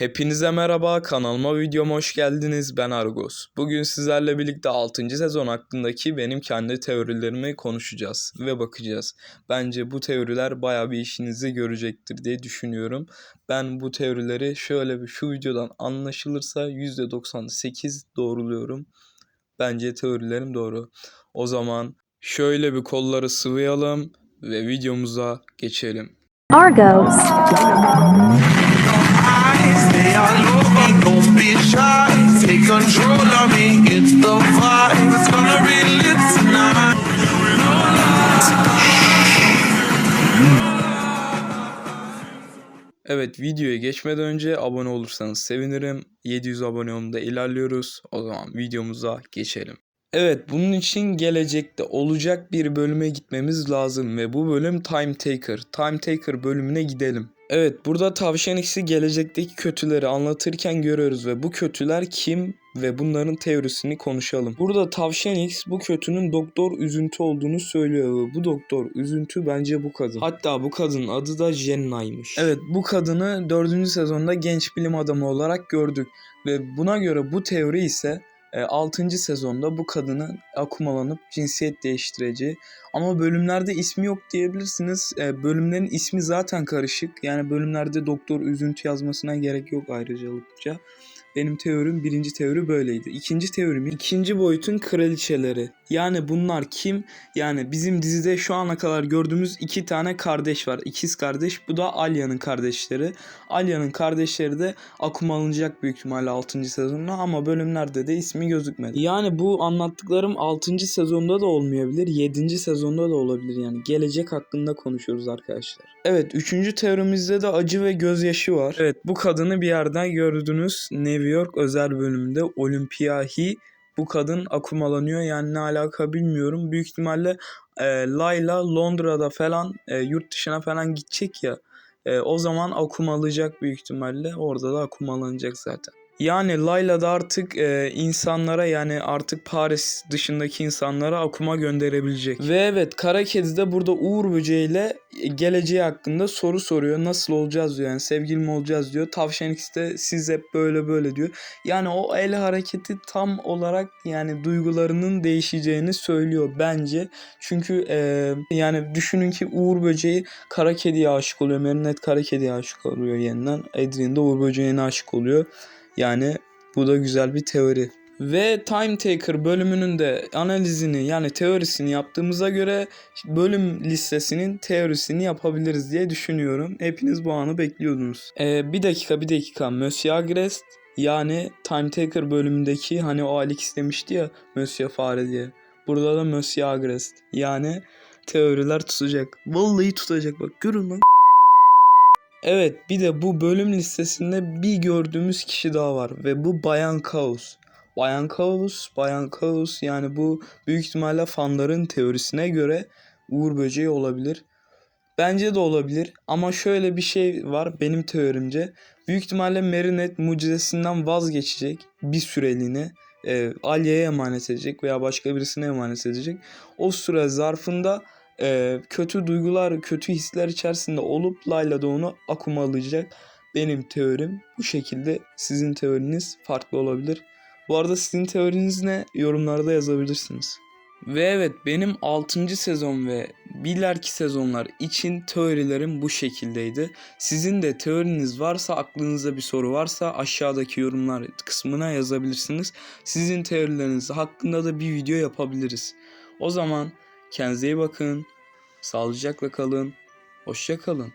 Hepinize merhaba, kanalıma videoma hoş geldiniz. Ben Argos. Bugün sizlerle birlikte 6. sezon hakkındaki benim kendi teorilerimi konuşacağız ve bakacağız. Bence bu teoriler bayağı bir işinizi görecektir diye düşünüyorum. Ben bu teorileri şöyle bir şu videodan anlaşılırsa %98 doğruluyorum. Bence teorilerim doğru. O zaman şöyle bir kolları sıvayalım ve videomuza geçelim. Argos. Stay on low, don't be shy. Take control of me, it's the vibe. It's gonna be lit tonight. Evet videoya geçmeden önce abone olursanız sevinirim. 700 abone yolunda ilerliyoruz. O zaman videomuza geçelim. Evet bunun için gelecekte olacak bir bölüme gitmemiz lazım ve bu bölüm Time Taker. Time Taker bölümüne gidelim. Evet burada Tavşan X'i gelecekteki kötüleri anlatırken görüyoruz ve bu kötüler kim ve bunların teorisini konuşalım. Burada Tavşan X bu kötünün Doktor Üzüntü olduğunu söylüyor ve bu Doktor Üzüntü bence bu kadın. Hatta bu kadının adı da Jenna'ymış. Evet bu kadını 4. sezonda genç bilim adamı olarak gördük ve buna göre bu teori ise 6. sezonda bu kadının akumalanıp cinsiyet değiştireceği ama bölümlerde ismi yok diyebilirsiniz. E, bölümlerin ismi zaten karışık. Yani bölümlerde doktor üzüntü yazmasına gerek yok ayrıcalıkça. Benim teorim birinci teori böyleydi. İkinci teorim ikinci boyutun kraliçeleri. Yani bunlar kim? Yani bizim dizide şu ana kadar gördüğümüz iki tane kardeş var. İkiz kardeş. Bu da Alya'nın kardeşleri. Alya'nın kardeşleri de akum alınacak büyük ihtimalle 6. sezonda ama bölümlerde de ismi gözükmedi. Yani bu anlattıklarım 6. sezonda da olmayabilir. 7. sezonda da olabilir yani. Gelecek hakkında konuşuyoruz arkadaşlar. Evet 3. teorimizde de acı ve gözyaşı var. Evet bu kadını bir yerden gördünüz. New York özel bölümünde Olympiahi bu kadın akumalanıyor yani ne alaka bilmiyorum. Büyük ihtimalle e, Layla Londra'da falan e, yurt dışına falan gidecek ya. E, o zaman akumalayacak büyük ihtimalle. Orada da akumalanacak zaten. Yani Layla da artık e, insanlara yani artık Paris dışındaki insanlara akuma gönderebilecek. Ve evet Kara Kedi de burada Uğur Böceği ile geleceği hakkında soru soruyor. Nasıl olacağız diyor yani sevgili mi olacağız diyor. Tavşan X de siz hep böyle böyle diyor. Yani o el hareketi tam olarak yani duygularının değişeceğini söylüyor bence. Çünkü e, yani düşünün ki Uğur Böceği Kara Kedi'ye aşık oluyor. Merinet Kara Kedi'ye aşık oluyor yeniden. Adrian da Uğur Böceği'ne aşık oluyor. Yani bu da güzel bir teori. Ve Time Taker bölümünün de analizini yani teorisini yaptığımıza göre bölüm listesinin teorisini yapabiliriz diye düşünüyorum. Hepiniz bu anı bekliyordunuz. Ee, bir dakika bir dakika. Monsieur Agrest yani Time Taker bölümündeki hani o Alex demişti ya Monsieur Fare diye. Burada da Monsieur Agrest. Yani teoriler tutacak. Vallahi tutacak bak görün lan. Evet bir de bu bölüm listesinde bir gördüğümüz kişi daha var ve bu Bayan Kaos. Bayan Kaos, Bayan Kaos yani bu büyük ihtimalle fanların teorisine göre Uğur Böceği olabilir. Bence de olabilir ama şöyle bir şey var benim teorimce. Büyük ihtimalle Marinette mucizesinden vazgeçecek bir süreliğine. E, Alya'ya emanet edecek veya başka birisine emanet edecek. O süre zarfında e, kötü duygular, kötü hisler içerisinde olup Layla da onu akumalayacak. Benim teorim bu şekilde. Sizin teoriniz farklı olabilir. Bu arada sizin teoriniz ne? Yorumlarda yazabilirsiniz. Ve evet benim 6. sezon ve ileriki sezonlar için teorilerim bu şekildeydi. Sizin de teoriniz varsa aklınızda bir soru varsa aşağıdaki yorumlar kısmına yazabilirsiniz. Sizin teorileriniz hakkında da bir video yapabiliriz. O zaman Kendinize iyi bakın. Sağlıcakla kalın. Hoşça kalın.